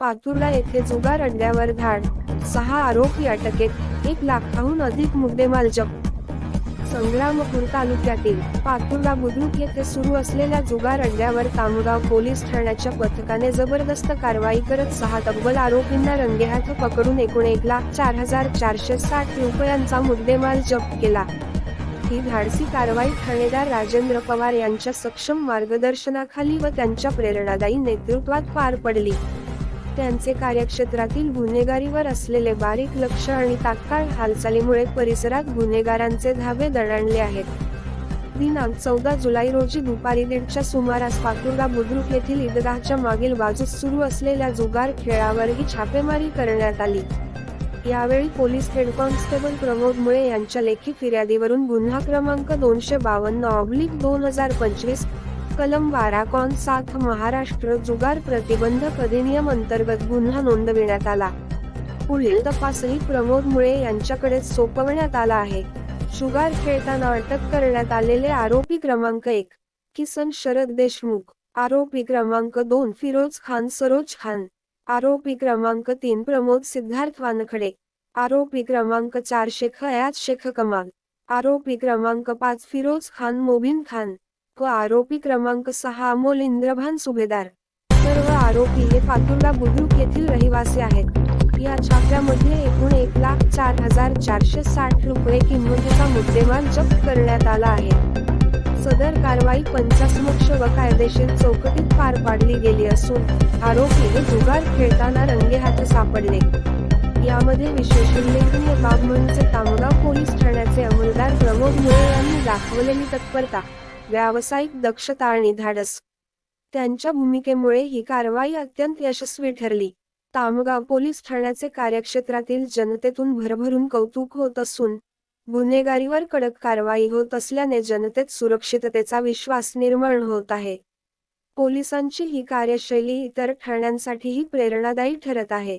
पातुर्ला येथे जुगार अंड्यावर धाड सहा आरोपी अटकेत. एक लाखाहून अधिक मुद्देमाल जप संग्रामपूर तालुक्यातील पातुर्ला बुद्रुक येथे सुरू असलेल्या जुगार अंड्यावर तामगाव पोलीस ठाण्याच्या पथकाने जबरदस्त कारवाई करत सहा तब्बल आरोपींना रंगेहात पकडून एकूण एक लाख चार हजार चारशे साठ रुपयांचा मुद्देमाल जप्त केला. ही धाडसी कारवाई ठाणेदार राजेंद्र पवार यांच्या सक्षम मार्गदर्शनाखाली व त्यांच्या प्रेरणादायी नेतृत्वात पार पडली. त्यांचे कार्यक्षेत्रातील गुन्हेगारीवर असलेले बारीक लक्ष आणि तात्काळ हालचालीमुळे परिसरात गुन्हेगारांचे धावे दणाणले आहेत. दिनांक चौदा जुलै रोजी दुपारी दीडच्या सुमारास पातुर्गा बुद्रुक येथील ईदगाहच्या मागील बाजूस सुरू असलेल्या जुगार खेळावरही छापेमारी करण्यात आली. यावेळी पोलीस हेड कॉन्स्टेबल प्रमोद मुळे यांच्या लेखी फिर्यादीवरून गुन्हा क्रमांक दोनशे बावन्न ऑब्लिक दोन हजार पंचवीस कलम बारा कॉन सात महाराष्ट्र जुगार प्रतिबंधक अधिनियम अंतर्गत गुन्हा नोंदविण्यात आला. पुढील तपासही प्रमोद मुळे यांच्याकडे सोपवण्यात आला आहे. शुगार खेळताना अटक करण्यात आलेले आरोपी क्रमांक एक किसन शरद देशमुख आरोपी क्रमांक दोन फिरोज खान सरोज खान आरोपी क्रमांक तीन प्रमोद सिद्धार्थ वानखडे. आरोपी क्रमांक चार शेख अयाज शेख कमाल. आरोपी क्रमांक पाच फिरोज खान मोबिन खान. व आरोपी क्रमांक सहा अमोल इंद्रभान सुभेदार. सर्व आरोपी हे पातुर्ला बुद्रुक येथील रहिवासी आहेत. या छाप्यामध्ये एकूण एक लाख चार हजार चारशे साठ रुपये किंमतीचा मुद्देमाल जप्त करण्यात आला आहे. सदर कारवाई पंचासमक्ष व कायदेशीर चौकटीत पार पाडली गेली असून आरोपी हे जुगार खेळताना रंगेहात सापडले. यामध्ये विशेष उल्लेखनीय बाब म्हणजे तामगाव पोलीस ठाण्याचे अंमलदार प्रमोद मुळे यांनी दाखवलेली तत्परता व्यावसायिक दक्षता आणि धाडस. त्यांच्या भूमिकेमुळे ही कारवाई अत्यंत यशस्वी ठरली. तामगाव पोलीस ठाण्याचे कार्यक्षेत्रातील जनतेतून भरभरून कौतुक होत असून गुन्हेगारीवर कडक कारवाई होत असल्याने जनतेत सुरक्षिततेचा विश्वास निर्माण होत आहे. पोलिसांची ही कार्यशैली इतर ठाण्यांसाठीही प्रेरणादायी ठरत आहे.